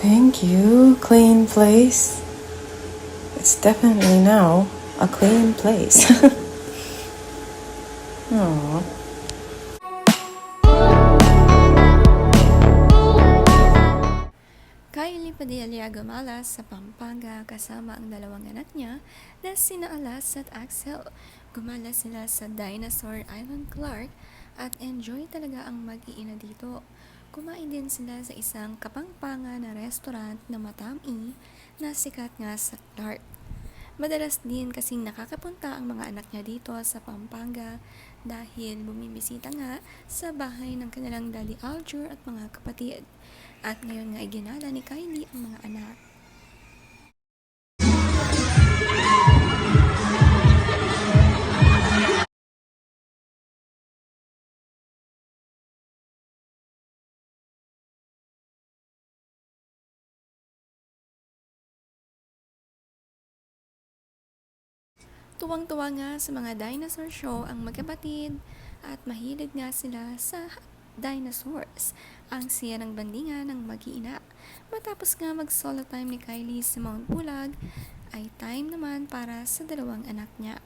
Thank you, clean place. It's definitely now a clean place. Aww. Kylie Padilla gumalas sa Pampanga kasama ang dalawang anak niya na sina Alas at Axel. Gumalas sila sa Dinosaur Island Clark at enjoy talaga ang mag-iina dito. Kumain din sila sa isang kapangpanga na restaurant na matami na sikat nga sa Clark. Madalas din kasing nakakapunta ang mga anak niya dito sa Pampanga dahil bumibisita nga sa bahay ng kanilang Daddy Alger at mga kapatid. At ngayon nga iginala ni Kylie ang mga anak. Tuwang-tuwa nga sa mga dinosaur show ang magkapatid at mahilig nga sila sa dinosaurs. Ang siya ng bandingan ng mag-iina. Matapos nga mag-solo time ni Kylie sa Mount Pulag, ay time naman para sa dalawang anak niya.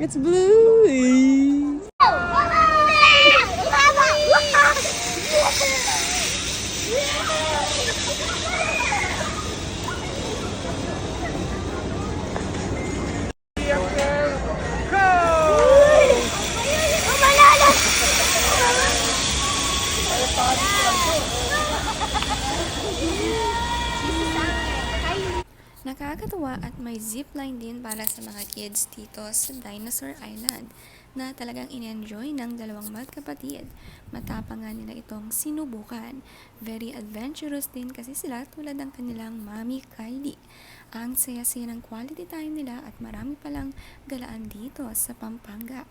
It's blue. Yeah! Nakakatuwa at may zipline din para sa mga kids dito sa Dinosaur Island na talagang in-enjoy ng dalawang magkapatid. Matapang nila itong sinubukan. Very adventurous din kasi sila tulad ng kanilang mami Kylie. Ang saya-saya ng quality time nila at marami palang galaan dito sa Pampanga.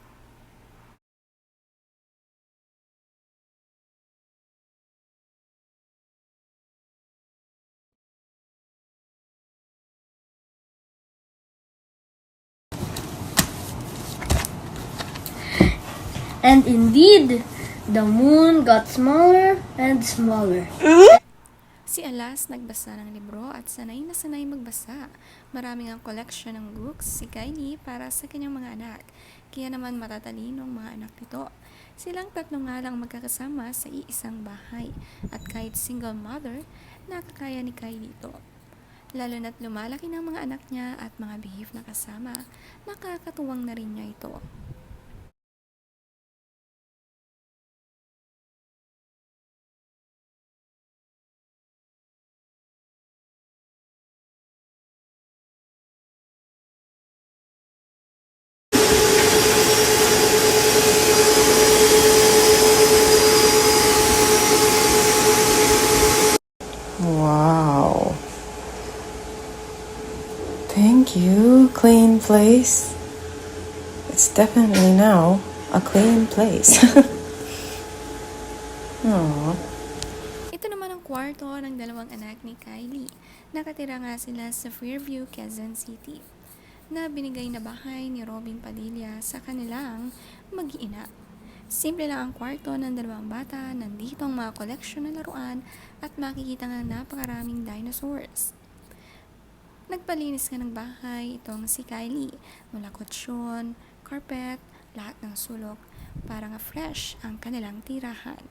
And indeed, the moon got smaller and smaller. Si Alas nagbasa ng libro at sanay na sanay magbasa. Maraming ang collection ng books si Kylie para sa kanyang mga anak. Kaya naman matatalinong mga anak nito. Silang tatlo nga lang magkakasama sa iisang bahay. At kahit single mother, nakakaya ni Kylie ito. Lalo na't lumalaki ng mga anak niya at mga behave na kasama, nakakatuwang na rin niya ito. Wow. Thank you, clean place. It's definitely now a clean place. Aww. Ito naman ang kwarto ng dalawang anak ni Kylie. Nakatira nga sila sa Fairview, Quezon City na binigay na bahay ni Robin Padilla sa kanilang mag-iina. Simple lang ang kwarto ng dalawang bata, nandito ang mga koleksyon ng laruan at makikita nga napakaraming dinosaurs. Nagpalinis nga ng bahay. Itong si Kylie. Mula kutsyon, carpet, lahat ng sulok. Para nga fresh ang kanilang tirahan.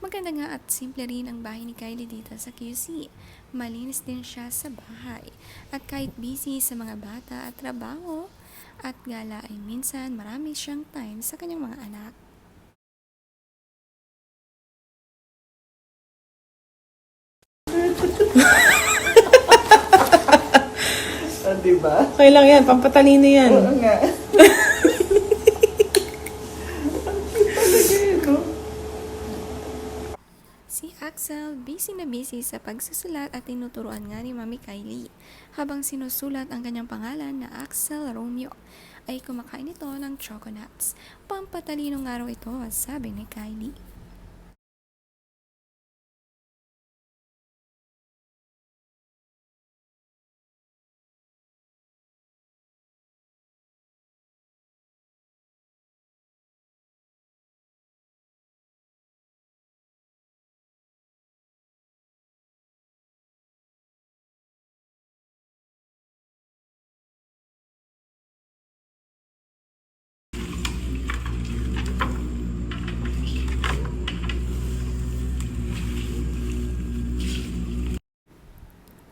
Maganda nga at simple rin ang bahay ni Kylie dito sa QC. Malinis din siya sa bahay. At kahit busy sa mga bata at trabaho at gala ay minsan marami siyang time sa kanyang mga anak. Ah, diba? Okay lang yan, pampatalino yan. Oo nga. Si Axel busy na busy sa pagsusulat at tinuturuan nga ni Mami Kylie. Habang sinusulat ang kanyang pangalan na Axel Romeo, ay kumakain ito ng choconuts. Pampatalinong araw ito, sabi ni Kylie.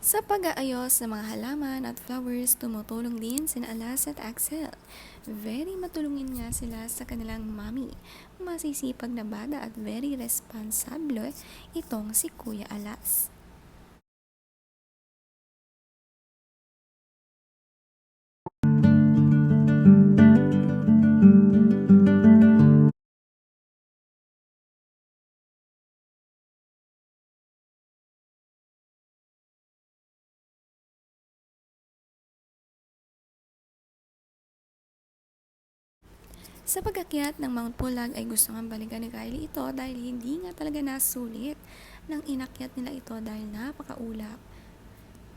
Sa pag-aayos ng mga halaman at flowers, tumutulong din sina Alas at Axel. Very matulungin nga sila sa kanilang mami. Masisipag na bada at very responsable itong si Kuya Alas. Sa pag-akyat ng Mount Pulag ay gusto nga balikan ni Kylie ito dahil hindi nga talaga nasulit nang inakyat nila ito dahil napakaulap.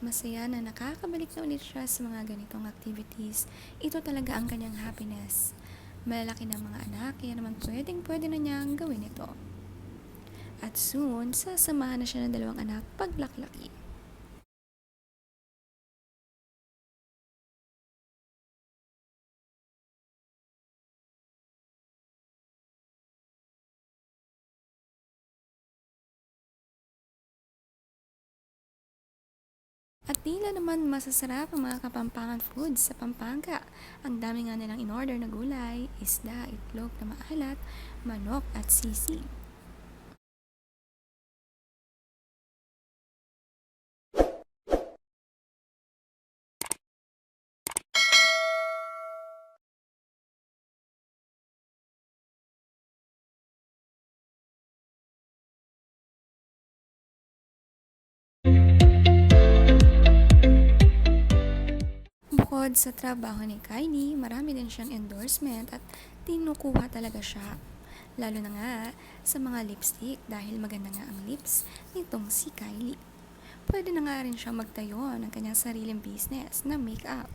Masaya na nakakabalik na ulit siya sa mga ganitong activities. Ito talaga ang kanyang happiness. Malalaki ng mga anak, kaya naman pwedeng pwede na niyang gawin ito. At soon, sasamahan na siya ng dalawang anak paglaklaki. At tila naman masasarap ang mga kapampangan foods sa Pampanga. Ang dami nga nilang in-order na gulay, isda, itlog na maalat, manok at sisig. Bukod sa trabaho ni Kylie, marami din siyang endorsement at tinukuha talaga siya. Lalo na nga sa mga lipstick dahil maganda nga ang lips nitong si Kylie. Pwede na nga rin siya magtayo ng kanyang sariling business na makeup.